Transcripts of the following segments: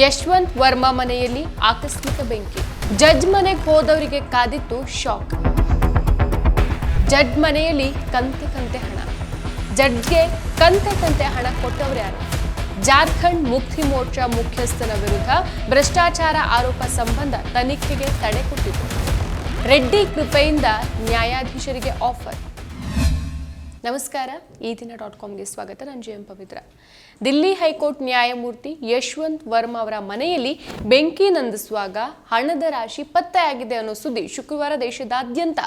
ಯಶವಂತ್ ವರ್ಮಾ ಮನೆಯಲ್ಲಿ ಆಕಸ್ಮಿಕ ಬೆಂಕಿ. ಜಡ್ಜ್ ಮನೆಗೆ ಹೋದವರಿಗೆ ಕಾದಿತ್ತು ಶಾಕ್. ಜಡ್ಜ್ ಮನೆಯಲ್ಲಿ ಕಂತೆ ಕಂತೆ ಹಣ. ಜಡ್ಗೆ ಕಂತೆ ಕಂತೆ ಹಣ ಕೊಟ್ಟವರು ಯಾರು? ಜಾರ್ಖಂಡ್ ಮುಕ್ತಿ ಮೋರ್ಚಾ ಮುಖ್ಯಸ್ಥನ ವಿರುದ್ಧ ಭ್ರಷ್ಟಾಚಾರ ಆರೋಪ ಸಂಬಂಧ ತನಿಖೆಗೆ ತಡೆ ಕೊಟ್ಟಿತು ರೆಡ್ಡಿ ಕೃಪೆಯಿಂದ ನ್ಯಾಯಾಧೀಶರಿಗೆ ಆಫರ್. ನಮಸ್ಕಾರ. ಈ ದಿನ ಡಾಟ್ ಕಾಮ್ಗೆ ಸ್ವಾಗತ. ನಾನು ಜಯಂ ಪವಿತ್ರ. ದಿಲ್ಲಿ ಹೈಕೋರ್ಟ್ ನ್ಯಾಯಮೂರ್ತಿ ಯಶವಂತ್ ವರ್ಮಾ ಅವರ ಮನೆಯಲ್ಲಿ ಬೆಂಕಿ ನಂದಿಸುವಾಗ ಹಣದ ರಾಶಿ ಪತ್ತೆಯಾಗಿದೆ ಅನ್ನೋ ಸುದ್ದಿ ಶುಕ್ರವಾರ ದೇಶದಾದ್ಯಂತ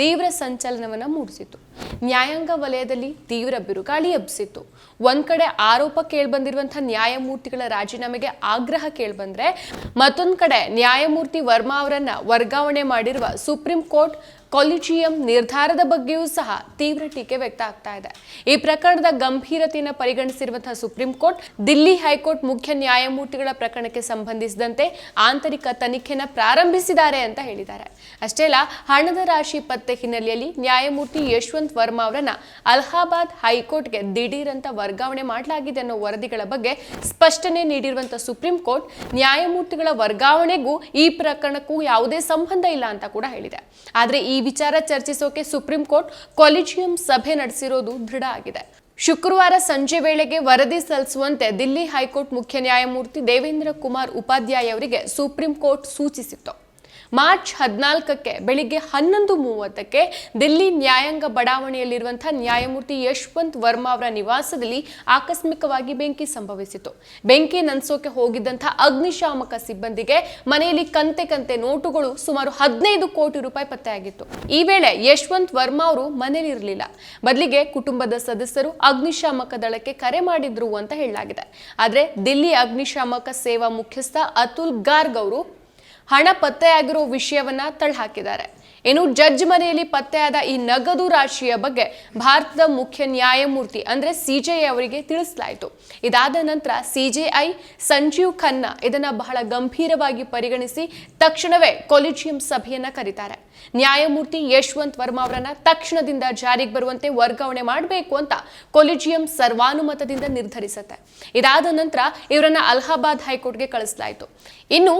ತೀವ್ರ ಸಂಚಲನವನ್ನು ಮೂಡಿಸಿತು ನ್ಯಾಯಾಂಗ ವಲಯದಲ್ಲಿ ತೀವ್ರ ಬಿರುಗಾಳಿ ಎಬ್ಬಿಸಿತ್ತು. ಒಂದ್ ಕಡೆ ಆರೋಪ ಕೇಳ್ಬಂದಿರುವಂತಹ ನ್ಯಾಯಮೂರ್ತಿಗಳ ರಾಜೀನಾಮೆಗೆ ಆಗ್ರಹ ಕೇಳ್ಬಂದ್ರೆ ಮತ್ತೊಂದ್ ಕಡೆ ನ್ಯಾಯಮೂರ್ತಿ ವರ್ಮಾ ಅವರನ್ನ ವರ್ಗಾವಣೆ ಮಾಡಿರುವ ಸುಪ್ರೀಂ ಕೋರ್ಟ್ ಕೊಲಿಜಿಯಂ ನಿರ್ಧಾರದ ಬಗ್ಗೆಯೂ ಸಹ ತೀವ್ರ ಟೀಕೆ ವ್ಯಕ್ತ ಆಗ್ತಾ ಇದೆ. ಈ ಪ್ರಕರಣದ ಗಂಭೀರತೆಯನ್ನು ಪರಿಗಣಿಸಿರುವಂತಹ Supreme Court, Delhi high court ಮುಖ್ಯ ನ್ಯಾಯಮೂರ್ತಿಗಳ ಪ್ರಕರಣಕ್ಕೆ ಸಂಬಂಧಿಸಿದಂತೆ ಆಂತರಿಕ ತನಿಖೆನ ಪ್ರಾರಂಭಿಸಿದ್ದಾರೆ ಅಂತ ಹೇಳಿದ್ದಾರೆ. ಅಷ್ಟೇ ಅಲ್ಲ, ಹಣದ ರಾಶಿ ಪತ್ತೆ ಹಿನ್ನೆಲೆಯಲ್ಲಿ ನ್ಯಾಯಮೂರ್ತಿ ಯಶವಂತ್ ವರ್ಮಾ ಅವರನ್ನ ಅಲಹಾಬಾದ್ ಹೈಕೋರ್ಟ್ಗೆ ದಿಢೀರಂತ ವರ್ಗಾವಣೆ ಮಾಡಲಾಗಿದೆ ಅನ್ನೋ ವರದಿಗಳ ಬಗ್ಗೆ ಸ್ಪಷ್ಟನೆ ನೀಡಿರುವಂತಹ ಸುಪ್ರೀಂ ಕೋರ್ಟ್, ನ್ಯಾಯಮೂರ್ತಿಗಳ ವರ್ಗಾವಣೆಗೂ ಈ ಪ್ರಕರಣಕ್ಕೂ ಯಾವುದೇ ಸಂಬಂಧ ಇಲ್ಲ ಅಂತ ಕೂಡ ಹೇಳಿದೆ. ಆದರೆ ಈ ವಿಚಾರ ಚರ್ಚಿಸೋಕೆ ಸುಪ್ರೀಂ ಕೋರ್ಟ್ ಕೊಲಿಜಿಯಂ ಸಭೆ ನಡೆಸಿರೋದು ದೃಢ ಆಗಿದೆ. ಶುಕ್ರವಾರ ಸಂಜೆ ವೇಳೆಗೆ ವರದಿ ಸಲ್ಲಿಸುವಂತೆ ದಿಲ್ಲಿ ಹೈಕೋರ್ಟ್ ಮುಖ್ಯ ನ್ಯಾಯಮೂರ್ತಿ ದೇವೇಂದ್ರ ಕುಮಾರ್ ಉಪಾಧ್ಯಾಯ ಅವರಿಗೆ ಸುಪ್ರೀಂ ಕೋರ್ಟ್ ಸೂಚಿಸಿತ್ತು. ಮಾರ್ಚ್ ಹದಿನಾಲ್ಕಕ್ಕೆ, ಬೆಳಿಗ್ಗೆ ಹನ್ನೊಂದು ಮೂವತ್ತಕ್ಕೆ ದಿಲ್ಲಿ ನ್ಯಾಯಾಂಗ ಬಡಾವಣೆಯಲ್ಲಿರುವಂತಹ ನ್ಯಾಯಮೂರ್ತಿ ಯಶವಂತ್ ವರ್ಮಾ ಅವರ ನಿವಾಸದಲ್ಲಿ ಆಕಸ್ಮಿಕವಾಗಿ ಬೆಂಕಿ ಸಂಭವಿಸಿತು. ಬೆಂಕಿ ನಂದಿಸೋಕೆ ಹೋಗಿದ್ದಂತಹ ಅಗ್ನಿಶಾಮಕ ಸಿಬ್ಬಂದಿಗೆ ಮನೆಯಲ್ಲಿ ಕಂತೆ ಕಂತೆ ನೋಟುಗಳು ಸುಮಾರು ಹದಿನೈದು ಕೋಟಿ ರೂಪಾಯಿ ಪತ್ತೆಯಾಗಿತ್ತು. ಈ ವೇಳೆ ಯಶವಂತ್ ವರ್ಮಾ ಅವರು ಮನೆಯಲ್ಲಿರಲಿಲ್ಲ ಬದಲಿಗೆ ಕುಟುಂಬದ ಸದಸ್ಯರು ಅಗ್ನಿಶಾಮಕ ದಳಕ್ಕೆ ಕರೆ ಮಾಡಿದ್ರು ಅಂತ ಹೇಳಲಾಗಿದೆ. ಆದರೆ ದಿಲ್ಲಿ ಅಗ್ನಿಶಾಮಕ ಸೇವಾ ಮುಖ್ಯಸ್ಥ ಅತುಲ್ ಗಾರ್ಗ್ ಅವರು ಹಣ ಪತ್ತೆಯಾಗಿರೋ ವಿಷಯವನ್ನ ತಳ್ಳಹಾಕಿದ್ದಾರೆ ಇನ್ನು ಜಡ್ಜ್ ಮನೆಯಲ್ಲಿ ಪತ್ತೆಯಾದ ಈ ನಗದು ರಾಶಿಯ ಬಗ್ಗೆ ಭಾರತದ ಮುಖ್ಯ ನ್ಯಾಯಮೂರ್ತಿ ಅಂದ್ರೆ ಸಿಜೆಐ ಅವರಿಗೆ ತಿಳಿಸಲಾಯಿತು. ಇದಾದ ನಂತರ ಸಿಜೆಐ ಸಂಜೀವ್ ಖನ್ನಾ ಇದನ್ನ ಬಹಳ ಗಂಭೀರವಾಗಿ ಪರಿಗಣಿಸಿ ತಕ್ಷಣವೇ ಕೊಲಿಜಿಯಂ ಸಭೆಯನ್ನ ಕರೀತಾರೆ. ನ್ಯಾಯಮೂರ್ತಿ ಯಶವಂತ್ ವರ್ಮಾ ಅವರನ್ನ ತಕ್ಷಣದಿಂದ ಜಾರಿಗೆ ಬರುವಂತೆ ವರ್ಗಾವಣೆ ಮಾಡಬೇಕು ಅಂತ ಕೊಲಿಜಿಯಂ ಸರ್ವಾನುಮತದಿಂದ ನಿರ್ಧರಿಸುತ್ತೆ. ಇದಾದ ನಂತರ ಇವರನ್ನ ಅಲಹಾಬಾದ್ ಹೈಕೋರ್ಟ್ಗೆ ಕಳಿಸಲಾಯಿತು. ಇನ್ನು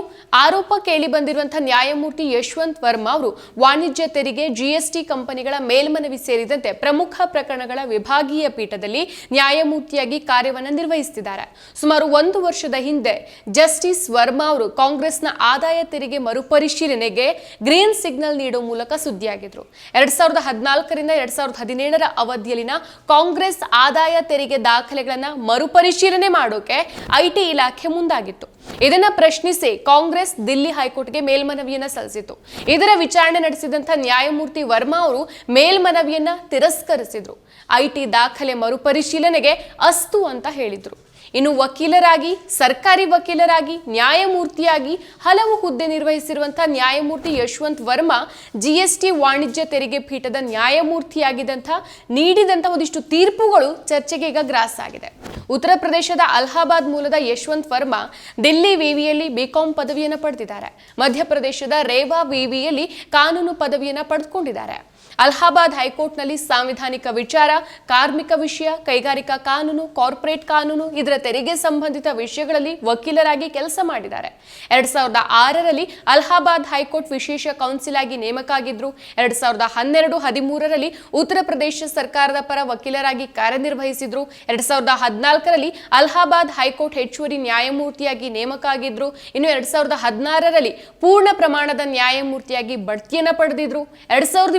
ಆರೋಪ ಕೇಳಿ ಬಂದಿರುವಂತಹ ನ್ಯಾಯಮೂರ್ತಿ ಯಶವಂತ್ ವರ್ಮಾ ಅವರು ವಾಣಿಜ್ಯ ತೆರಿಗೆ ಜಿಎಸ್ಟಿ ಕಂಪನಿಗಳ ಮೇಲ್ಮನವಿ ಸೇರಿದಂತೆ ಪ್ರಮುಖ ಪ್ರಕರಣಗಳ ವಿಭಾಗೀಯ ಪೀಠದಲ್ಲಿ ನ್ಯಾಯಮೂರ್ತಿಯಾಗಿ ಕಾರ್ಯವನ್ನು ನಿರ್ವಹಿಸುತ್ತಿದ್ದಾರೆ ಸುಮಾರು ಒಂದು ವರ್ಷದ ಹಿಂದೆ ಜಸ್ಟಿಸ್ ವರ್ಮಾ ಅವರು ಕಾಂಗ್ರೆಸ್ನ ಆದಾಯ ತೆರಿಗೆ ಮರುಪರಿಶೀಲನೆಗೆ ಗ್ರೀನ್ ಸಿಗ್ನಲ್ ಮೂಲಕ ಸುದ್ದಿಯಾಗಿದ್ರು. ಎರಡ್ ಸಾವಿರದ ಹದಿನಾಲ್ಕರಿಂದ ಎರಡ್ ಸಾವಿರದ ಹದಿನೇಳರ ಅವಧಿಯಲ್ಲಿನ ಕಾಂಗ್ರೆಸ್ ಆದಾಯ ತೆರಿಗೆ ದಾಖಲೆಗಳನ್ನ ಮರುಪರಿಶೀಲನೆ ಮಾಡೋಕೆ ಐಟಿ ಇಲಾಖೆ ಮುಂದಾಗಿತ್ತು. ಇದನ್ನ ಪ್ರಶ್ನಿಸಿ ಕಾಂಗ್ರೆಸ್ ದಿಲ್ಲಿ ಹೈಕೋರ್ಟ್ಗೆ ಮೇಲ್ಮನವಿಯನ್ನ ಸಲ್ಲಿಸಿತು ಇದರ ವಿಚಾರಣೆ ನಡೆಸಿದಂತ ನ್ಯಾಯಮೂರ್ತಿ ವರ್ಮಾ ಅವರು ಮೇಲ್ಮನವಿಯನ್ನ ತಿರಸ್ಕರಿಸಿದ್ರು. ಐಟಿ ದಾಖಲೆ ಮರುಪರಿಶೀಲನೆಗೆ ಅಸ್ತು ಅಂತ ಹೇಳಿದ್ರು. ಇನ್ನು ವಕೀಲರಾಗಿ, ಸರ್ಕಾರಿ ವಕೀಲರಾಗಿ, ನ್ಯಾಯಮೂರ್ತಿಯಾಗಿ ಹಲವು ಹುದ್ದೆ ನಿರ್ವಹಿಸಿರುವಂತಹ ನ್ಯಾಯಮೂರ್ತಿ ಯಶವಂತ್ ವರ್ಮಾ ಜಿಎಸ್ಟಿ ವಾಣಿಜ್ಯ ತೆರಿಗೆ ಪೀಠದ ನ್ಯಾಯಮೂರ್ತಿಯಾಗಿದ್ದಂಥ, ನೀಡಿದಂಥ ಒಂದಿಷ್ಟು ತೀರ್ಪುಗಳು ಚರ್ಚೆಗೆ ಈಗ ಗ್ರಾಸ್ ಆಗಿದೆ. ಉತ್ತರ ಪ್ರದೇಶದ ಅಲಹಾಬಾದ್ ಮೂಲದ ಯಶವಂತ್ ವರ್ಮಾ ದಿಲ್ಲಿ ವಿವಿಯಲ್ಲಿ ಬಿಕಾಂ ಪದವಿಯನ್ನು ಪಡೆದಿದ್ದಾರೆ. ಮಧ್ಯಪ್ರದೇಶದ ರೇವಾ ವಿವಿಯಲ್ಲಿ ಕಾನೂನು ಪದವಿಯನ್ನು ಪಡೆದುಕೊಂಡಿದ್ದಾರೆ. ಅಲಹಾಬಾದ್ ಹೈಕೋರ್ಟ್ನಲ್ಲಿ ಸಾಂವಿಧಾನಿಕ ವಿಚಾರ, ಕಾರ್ಮಿಕ ವಿಷಯ, ಕೈಗಾರಿಕಾ ಕಾನೂನು, ಕಾರ್ಪೊರೇಟ್ ಕಾನೂನು ಇದರ ತೆರಿಗೆ ಸಂಬಂಧಿತ ವಿಷಯಗಳಲ್ಲಿ ವಕೀಲರಾಗಿ ಕೆಲಸ ಮಾಡಿದ್ದಾರೆ. ಎರಡ್ ಸಾವಿರದ ಆರರಲ್ಲಿ ಅಲಹಾಬಾದ್ ಹೈಕೋರ್ಟ್ ವಿಶೇಷ ಕೌನ್ಸಿಲ್ ಆಗಿ ನೇಮಕ ಆಗಿದ್ರು ಎರಡ್ ಸಾವಿರದ ಹನ್ನೆರಡು, ಹದಿಮೂರರಲ್ಲಿ ಉತ್ತರ ಪ್ರದೇಶ ಸರ್ಕಾರದ ಪರ ವಕೀಲರಾಗಿ ಕಾರ್ಯನಿರ್ವಹಿಸಿದ್ರು. ಎರಡ್ ಸಾವಿರದ ಹದಿನಾಲ್ಕರಲ್ಲಿ ಅಲಹಾಬಾದ್ ಹೈಕೋರ್ಟ್ ಹೆಚ್ಚುವರಿ ನ್ಯಾಯಮೂರ್ತಿಯಾಗಿ ನೇಮಕ ಆಗಿದ್ರು ಇನ್ನು ಎರಡ್ ಸಾವಿರದ ಹದಿನಾರರಲ್ಲಿ ಪೂರ್ಣ ಪ್ರಮಾಣದ ನ್ಯಾಯಮೂರ್ತಿಯಾಗಿ ಬಡ್ತಿಯನ್ನು ಪಡೆದಿದ್ರು. ಎರಡ್ ಸಾವಿರದ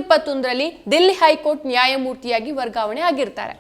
ಇಪ್ಪತ್ತೊಂದರಲ್ಲಿ ದಿಲ್ಲಿ ಹೈಕೋರ್ಟ್ ನ್ಯಾಯಮೂರ್ತಿಯಾಗಿ ವರ್ಗಾವಣೆ ಆಗಿರ್ತಾರೆ.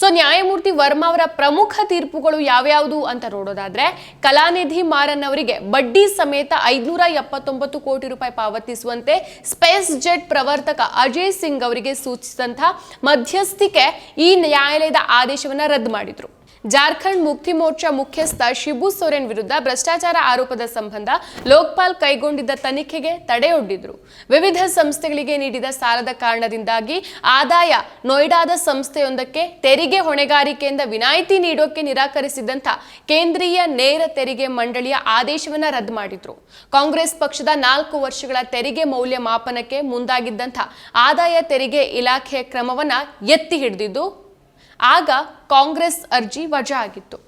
ಸೊ ನ್ಯಾಯಮೂರ್ತಿ ವರ್ಮಾ ಅವರ ಪ್ರಮುಖ ತೀರ್ಪುಗಳು ಯಾವ್ಯಾವುದು ಅಂತ ನೋಡೋದಾದ್ರೆ, ಕಲಾನಿಧಿ ಮಾರನ್ ಅವರಿಗೆ ಬಡ್ಡಿ ಸಮೇತ ಐದುನೂರ ಎಪ್ಪತ್ತೊಂಬತ್ತು ಕೋಟಿ ರೂಪಾಯಿ ಪಾವತಿಸುವಂತೆ ಸ್ಪೇಸ್ ಜೆಟ್ ಪ್ರವರ್ತಕ ಅಜಯ್ ಸಿಂಗ್ ಅವರಿಗೆ ಸೂಚಿಸಿದಂತಹ ಮಧ್ಯಸ್ಥಿಕೆ ಈ ನ್ಯಾಯಾಲಯದ ಆದೇಶವನ್ನ ರದ್ದು ಮಾಡಿದ್ರು. ಜಾರ್ಖಂಡ್ ಮುಕ್ತಿ ಮೋರ್ಚಾ ಮುಖ್ಯಸ್ಥ ಶಿಬು ಸೊರೆನ್ ವಿರುದ್ಧ ಭ್ರಷ್ಟಾಚಾರ ಆರೋಪದ ಸಂಬಂಧ ಲೋಕ್ಪಾಲ್ ಕೈಗೊಂಡಿದ್ದ ತನಿಖೆಗೆ ತಡೆಯೊಡ್ಡಿದ್ರು ವಿವಿಧ ಸಂಸ್ಥೆಗಳಿಗೆ ನೀಡಿದ ಸಾಲದ ಕಾರಣದಿಂದಾಗಿ ಆದಾಯ ನೋಯ್ಡಾದ ಸಂಸ್ಥೆಯೊಂದಕ್ಕೆ ತೆರಿಗೆ ಹೊಣೆಗಾರಿಕೆಯಿಂದ ವಿನಾಯಿತಿ ನೀಡೋಕೆ ನಿರಾಕರಿಸಿದಂಥ ಕೇಂದ್ರೀಯ ನೇರ ತೆರಿಗೆ ಮಂಡಳಿಯ ಆದೇಶವನ್ನ ರದ್ದು ಮಾಡಿದ್ರು. ಕಾಂಗ್ರೆಸ್ ಪಕ್ಷದ ನಾಲ್ಕು ವರ್ಷಗಳ ತೆರಿಗೆ ಮೌಲ್ಯಮಾಪನಕ್ಕೆ ಮುಂದಾಗಿದ್ದಂಥ ಆದಾಯ ತೆರಿಗೆ ಇಲಾಖೆಯ ಕ್ರಮವನ್ನ ಎತ್ತಿ ಹಿಡಿದಿದ್ದು ಆಗ ಕಾಂಗ್ರೆಸ್ ಅರ್ಜಿ ವಜಾ ಆಗಿತ್ತು.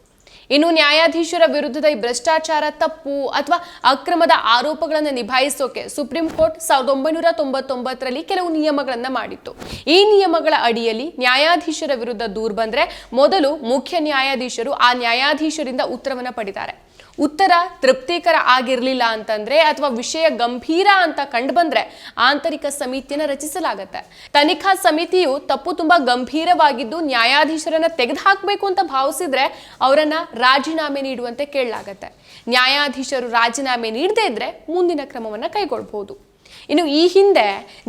ಇನ್ನು ನ್ಯಾಯಾಧೀಶರ ವಿರುದ್ಧದ ಈ ಭ್ರಷ್ಟಾಚಾರ ತಪ್ಪು ಅಥವಾ ಅಕ್ರಮದ ಆರೋಪಗಳನ್ನು ನಿಭಾಯಿಸೋಕೆ ಸುಪ್ರೀಂ ಕೋರ್ಟ್ ಸಾವಿರದ ಒಂಬೈನೂರ ತೊಂಬತ್ತೊಂಬತ್ತರಲ್ಲಿ ಕೆಲವು ನಿಯಮಗಳನ್ನು ಮಾಡಿತ್ತು. ಈ ನಿಯಮಗಳ ಅಡಿಯಲ್ಲಿ ನ್ಯಾಯಾಧೀಶರ ವಿರುದ್ಧ ದೂರು ಬಂದರೆ ಮೊದಲು ಮುಖ್ಯ ನ್ಯಾಯಾಧೀಶರು ಆ ನ್ಯಾಯಾಧೀಶರಿಂದ ಉತ್ತರವನ್ನು ಪಡಿತಾರೆ. ಉತ್ತರ ತೃಪ್ತಿಕರ ಆಗಿರಲಿಲ್ಲ ಅಂತಂದ್ರೆ ಅಥವಾ ವಿಷಯ ಗಂಭೀರ ಅಂತ ಕಂಡು ಬಂದ್ರೆ ಆಂತರಿಕ ಸಮಿತಿಯನ್ನು ರಚಿಸಲಾಗತ್ತೆ. ತನಿಖಾ ಸಮಿತಿಯು ತಪ್ಪು ತುಂಬಾ ಗಂಭೀರವಾಗಿದ್ದು ನ್ಯಾಯಾಧೀಶರನ್ನ ತೆಗೆದುಹಾಕಬೇಕು ಅಂತ ಭಾವಿಸಿದ್ರೆ ಅವರನ್ನ ರಾಜೀನಾಮೆ ನೀಡುವಂತೆ ಕೇಳಲಾಗತ್ತೆ. ನ್ಯಾಯಾಧೀಶರು ರಾಜೀನಾಮೆ ನೀಡದೇ ಇದ್ರೆ ಮುಂದಿನ ಕ್ರಮವನ್ನ ಕೈಗೊಳ್ಳಬಹುದು ಇನ್ನು ಈ ಹಿಂದೆ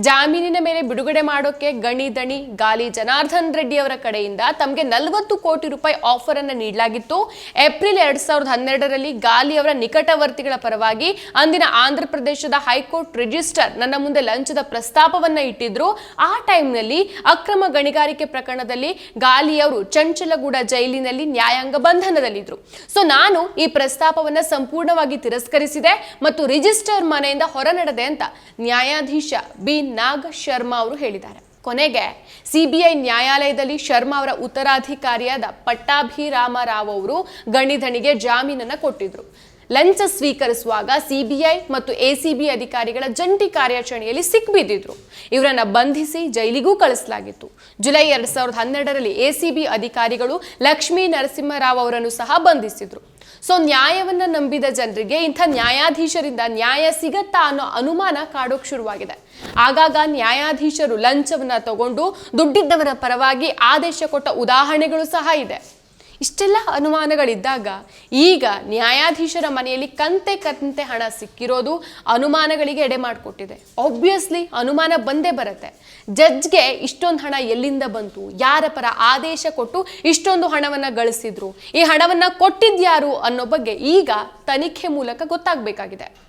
ಜಾಮೀನಿನ ಮೇಲೆ ಬಿಡುಗಡೆ ಮಾಡೋಕೆ ಗಣಿ ದಣಿ ಗಾಲಿ ಜನಾರ್ದನ್ ರೆಡ್ಡಿ ಅವರ ಕಡೆಯಿಂದ ತಮಗೆ ನಲವತ್ತು ಕೋಟಿ ರೂಪಾಯಿ ಆಫರ್ ಅನ್ನು ನೀಡಲಾಗಿತ್ತು. ಏಪ್ರಿಲ್ ಎರಡ್ ಸಾವಿರದ ಹನ್ನೆರಡರಲ್ಲಿ ಗಾಲಿ ಅವರ ನಿಕಟವರ್ತಿಗಳ ಪರವಾಗಿ ಅಂದಿನ ಆಂಧ್ರ ಪ್ರದೇಶದ ಹೈಕೋರ್ಟ್ ರಿಜಿಸ್ಟರ್ ನನ್ನ ಮುಂದೆ ಲಂಚದ ಪ್ರಸ್ತಾಪವನ್ನ ಇಟ್ಟಿದ್ರು. ಆ ಟೈಮ್ನಲ್ಲಿ ಅಕ್ರಮ ಗಣಿಗಾರಿಕೆ ಪ್ರಕರಣದಲ್ಲಿ ಗಾಲಿ ಅವರು ಚಂಚಲಗೂಡ ಜೈಲಿನಲ್ಲಿ ನ್ಯಾಯಾಂಗ ಬಂಧನದಲ್ಲಿದ್ರು. ಸೊ ನಾನು ಈ ಪ್ರಸ್ತಾಪವನ್ನ ಸಂಪೂರ್ಣವಾಗಿ ತಿರಸ್ಕರಿಸಿದೆ ಮತ್ತು ರಿಜಿಸ್ಟರ್ ಮನೆಯಿಂದ ಹೊರ ನಡೆದೆ ಅಂತ. ನ್ಯಾಯಾಧೀಶ ಬಿ. ನಾಗ ಶರ್ಮಾ ಅವರು ಹೇಳಿದ್ದಾರೆ. ಕೊನೆಗೆ ಸಿಬಿಐ ನ್ಯಾಯಾಲಯದಲ್ಲಿ ಶರ್ಮಾ ಅವರ ಉತ್ತರಾಧಿಕಾರಿಯಾದ ಪಟ್ಟಾಭಿರಾಮರಾವ್ ಅವರು ಗಣಿಧಣಿಗೆ ಜಾಮೀನನ್ನು ಕೊಟ್ಟಿದ್ರು. ಲಂಚ ಸ್ವೀಕರಿಸುವಾಗ ಸಿಬಿಐ ಮತ್ತು ಎಸಿಬಿ ಅಧಿಕಾರಿಗಳ ಜಂಟಿ ಕಾರ್ಯಾಚರಣೆಯಲ್ಲಿ ಸಿಕ್ಕಿಬಿದ್ದಿದ್ರು ಇವರನ್ನು ಬಂಧಿಸಿ ಜೈಲಿಗೂ ಕಳಿಸಲಾಗಿತ್ತು. ಜುಲೈ ಎರಡ್ ಸಾವಿರದ ಹನ್ನೆರಡರಲ್ಲಿ ಎಸಿಬಿ ಅಧಿಕಾರಿಗಳು ಲಕ್ಷ್ಮೀ ನರಸಿಂಹರಾವ್ ಅವರನ್ನು ಸಹ ಬಂಧಿಸಿದ್ರು. ಸೊ ನ್ಯಾಯವನ್ನ ನಂಬಿದ ಜನರಿಗೆ ಇಂಥ ನ್ಯಾಯಾಧೀಶರಿಂದ ನ್ಯಾಯ ಸಿಗತ್ತಾ ಅನ್ನೋ ಅನುಮಾನ ಕಾಡೋಕ್ ಶುರುವಾಗಿದೆ. ಆಗಾಗ ನ್ಯಾಯಾಧೀಶರು ಲಂಚವನ್ನ ತಗೊಂಡು ದುಡ್ಡಿದ್ದವರ ಪರವಾಗಿ ಆದೇಶ ಕೊಟ್ಟ ಉದಾಹರಣೆಗಳು ಸಹ ಇದೆ. ಇಷ್ಟೆಲ್ಲ ಅನುಮಾನಗಳಿದ್ದಾಗ ಈಗ ನ್ಯಾಯಾಧೀಶರ ಮನೆಯಲ್ಲಿ ಕಂತೆ ಕಂತೆ ಹಣ ಸಿಕ್ಕಿರೋದು ಅನುಮಾನಗಳಿಗೆ ಎಡೆ ಮಾಡಿಕೊಟ್ಟಿದೆ. ಆಬ್ವಿಯಸ್ಲಿ ಅನುಮಾನ ಬಂದೇ ಬರುತ್ತೆ. ಜಡ್ಜ್ಗೆ ಇಷ್ಟೊಂದು ಹಣ ಎಲ್ಲಿಂದ ಬಂತು? ಯಾರ ಪರ ಆದೇಶ ಕೊಟ್ಟು ಇಷ್ಟೊಂದು ಹಣವನ್ನ ಗಳಿಸಿದ್ರು? ಈ ಹಣವನ್ನ ಕೊಟ್ಟಿದ್ಯಾರು ಅನ್ನೋ ಬಗ್ಗೆ ಈಗ ತನಿಖೆ ಮೂಲಕ ಗೊತ್ತಾಗಬೇಕಾಗಿದೆ.